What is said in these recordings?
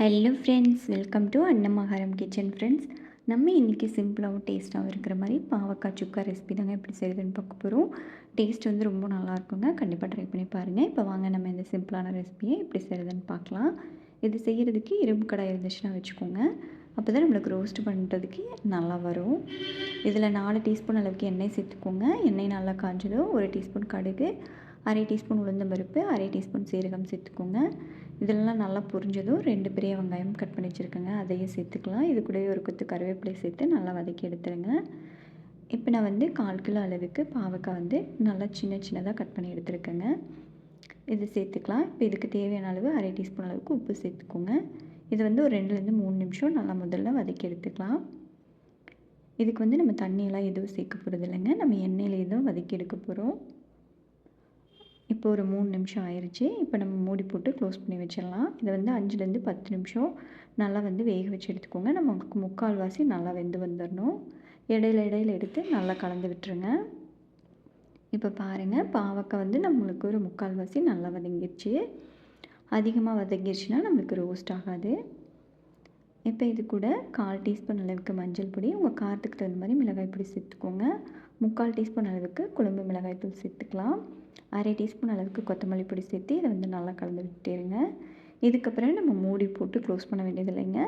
Hello friends welcome to அன்னமகாரம் kitchen friends நம்ம இன்றைக்கி சிம்பிளாகவும் டேஸ்ட்டாகவும் இருக்கிற மாதிரி பாவக்காய் சுக்கா ரெசிபி தாங்க எப்படி செய்யுதுன்னு பார்க்க போகிறோம் டேஸ்ட் வந்து ரொம்ப நல்லாயிருக்குங்க கண்டிப்பாக ட்ரை பண்ணி பாருங்கள் இப்போ வாங்க நம்ம இந்த சிம்பிளான ரெசிபியை எப்படி செய்கிறதுன்னு பார்க்கலாம். இது செய்கிறதுக்கு இரும்பு கடாய் இருந்துச்சுன்னா வச்சுக்கோங்க. அப்போ தான் நம்மளுக்கு ரோஸ்ட் பண்ணுறதுக்கு நல்லா வரும். இதில் நாலு டீஸ்பூன் அளவுக்கு எண்ணெய் சேர்த்துக்கோங்க. எண்ணெய் நல்லா காஞ்சதும் ஒரு டீஸ்பூன் கடுகு அரை டீஸ்பூன் உளுந்தம்பருப்பு அரை டீஸ்பூன் சீரகம் சேர்த்துக்கோங்க. இதெல்லாம் நல்லா புரிஞ்சதும் ரெண்டு பெரிய வெங்காயம் கட் பண்ணி வச்சுருக்கேங்க. அதையும் சேர்த்துக்கலாம். இது கூடவே ஒரு கொத்து கருவேப்பிலை சேர்த்து நல்லா வதக்கி எடுத்துருங்க. இப்போ நான் வந்து கால் கிலோ அளவுக்கு பாவக்காய் வந்து நல்லா சின்ன சின்னதாக கட் பண்ணி எடுத்துருக்கேங்க. இது சேர்த்துக்கலாம். இப்போ இதுக்கு தேவையான அளவு அரை டீஸ்பூன் அளவுக்கு உப்பு சேர்த்துக்கோங்க. இது வந்து ஒரு ரெண்டுலேருந்து மூணு நிமிஷம் நல்லா முதல்ல வதக்கி எடுத்துக்கலாம். இதுக்கு வந்து நம்ம தண்ணியெல்லாம் எதுவும் சேர்க்க போகிறது இல்லைங்க நம்ம எண்ணெயில் எதுவும் வதக்கி எடுக்க போகிறோம் இப்போ ஒரு மூணு நிமிஷம் ஆயிடுச்சு இப்போ நம்ம மூடி போட்டு க்ளோஸ் பண்ணி வச்சிடலாம். இதை வந்து அஞ்சுலேருந்து பத்து நிமிஷம் நல்லா வந்து வேக வச்சு எடுத்துக்கோங்க. நமக்கு முக்கால்வாசி நல்லா வெந்து வந்துடணும் இடையில இடையில எடுத்து நல்லா கலந்து விட்டுருங்க. இப்போ பாருங்கள் பாவக்காய் வந்து நம்மளுக்கு ஒரு முக்கால்வாசி நல்லா வதங்கிடுச்சு அதிகமாக வதங்கிடுச்சுன்னா நம்மளுக்கு ரோஸ்ட் ஆகாது. இப்போ இது கூட கால் டீஸ்பூன் அளவுக்கு மஞ்சள் பொடி உங்கள் காரத்துக்கு தகுந்த மாதிரி மிளகாய் பொடி சேர்த்துக்கோங்க. முக்கால் டீஸ்பூன் அளவுக்கு குழம்பு மிளகாய் தூள் சேர்த்துக்கலாம். அரை டீஸ்பூன் அளவுக்கு கொத்தமல்லி பொடி சேர்த்து இதை வந்து நல்லா கலந்து விட்டுருங்க. இதுக்கப்புறம் நம்ம மூடி போட்டு க்ளோஸ் பண்ண வேண்டியது இல்லைங்க.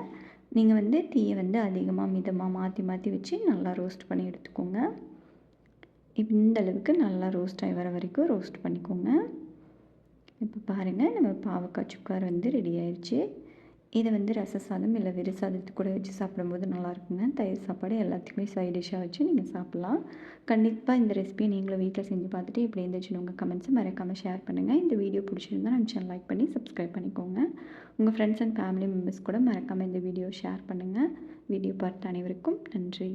நீங்கள் வந்து தீயை வந்து அதிகமாக மிதமாக மாற்றி மாற்றி வச்சு நல்லா ரோஸ்ட் பண்ணி எடுத்துக்கோங்க. இந்த அளவுக்கு நல்லா ரோஸ்ட் ஆகி வர வரைக்கும் ரோஸ்ட் பண்ணிக்கோங்க. இப்போ பாருங்கள் நம்ம பாவக்காய் சுக்கார் வந்து ரெடி ஆயிடுச்சு இதை வந்து ரச சாதம் இல்லை வெறு சாதத்து கூட வச்சு சாப்பிடும்போது நல்லாயிருக்குங்க. தயிர் சாப்பாடு எல்லாத்துக்குமே சைட் டிஷ்ஷாக வச்சு நீங்கள் சாப்பிட்லாம். கண்டிப்பாக இந்த ரெசிபியை நீங்களும் வீட்டில் செஞ்சு பார்த்துட்டு இப்படி இருந்துச்சுன்னு உங்கள் கமெண்ட்ஸை மறக்காமல் ஷேர் பண்ணுங்கள் இந்த வீடியோ பிடிச்சிருந்தா நம்ம சேனல் லைக் பண்ணி சப்ஸ்கிரைப் பண்ணிக்கோங்க. உங்கள் ஃப்ரெண்ட்ஸ் அண்ட் ஃபேமிலி மெம்பர்ஸ் கூட மறக்காமல் இந்த வீடியோ ஷேர் பண்ணுங்கள் வீடியோ பார்த்த அனைவருக்கும் நன்றி.